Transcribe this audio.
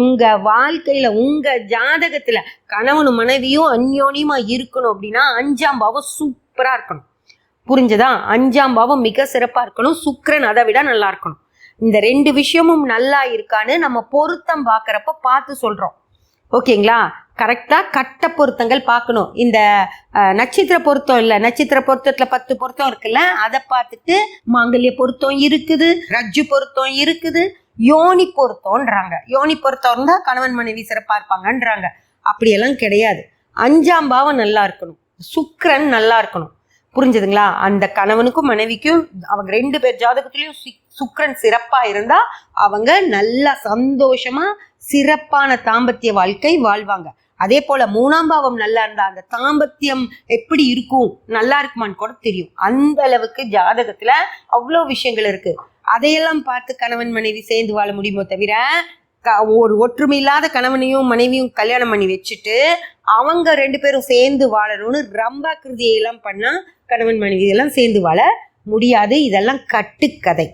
உங்கள் வாழ்க்கையில உங்கள் ஜாதகத்தில் கணவனும் மனைவியும் அந்யோன்யமாக இருக்கணும் அப்படின்னா அஞ்சாம் பாவம் சூப்பராக இருக்கணும். புரிஞ்சதா? அஞ்சாம் பாவம் மிக சிறப்பாக இருக்கணும். சுக்கரன் அதை விட நல்லா இருக்கணும். இந்த ரெண்டு விஷயமும் நல்லா இருக்கான்னு நம்ம பொருத்தம் பார்க்குறப்ப பார்த்து சொல்றோம். ஓகேங்களா? கரெக்டாக கட்ட பொருத்தங்கள் பார்க்கணும் இந்த நட்சத்திர பொருத்தம் இல்லை நட்சத்திர பொருத்தத்தில் பத்து பொருத்தம் இருக்குல்ல அதை பார்த்துட்டு மாங்கல்ய பொருத்தம் இருக்குது ரஜ்ஜு பொருத்தம் இருக்குது. யோனி பொருத்தம்ன்றாங்க யோனி பொருத்தம் இருந்தால் கணவன் மனைவி சிறப்பாக இருப்பாங்கன்றாங்க. அப்படியெல்லாம் கிடையாது. அஞ்சாம் பாவம் நல்லா இருக்கணும். சுக்கரன் நல்லா இருக்கணும். புரிஞ்சுதுங்களா? அந்த கணவனுக்கும் மனைவிக்கும் அவங்க ரெண்டு பேர் ஜாதகத்துலயும் சுக்கரன் சிறப்பாக சிறப்பா இருந்தா அவங்க நல்லா சந்தோஷமா சிறப்பான தாம்பத்திய வாழ்க்கை வாழ்வாங்க. அதே போல மூணாம் பாவம் நல்லா இருந்தா அந்த தாம்பத்தியம் எப்படி இருக்கும்? நல்லா இருக்குமான்னு கூட தெரியும். அந்த அளவுக்கு ஜாதகத்துல அவ்வளோ விஷயங்கள் இருக்கு. அதையெல்லாம் பார்த்து கணவன் மனைவி சேர்ந்து வாழ முடியுமோ தவிர க- ஒரு ஒற்றுமை இல்லாத கணவனையும் மனைவியும் கல்யாணம் பண்ணி வச்சுட்டு அவங்க ரெண்டு பேரும் சேர்ந்து வாழணும்னு ரம்பா கிருதியெல்லாம் பண்ணால் கணவன் மனைவி எல்லாம் சேர்ந்து வாழ முடியாது. இதெல்லாம் கட்டுக்கதை.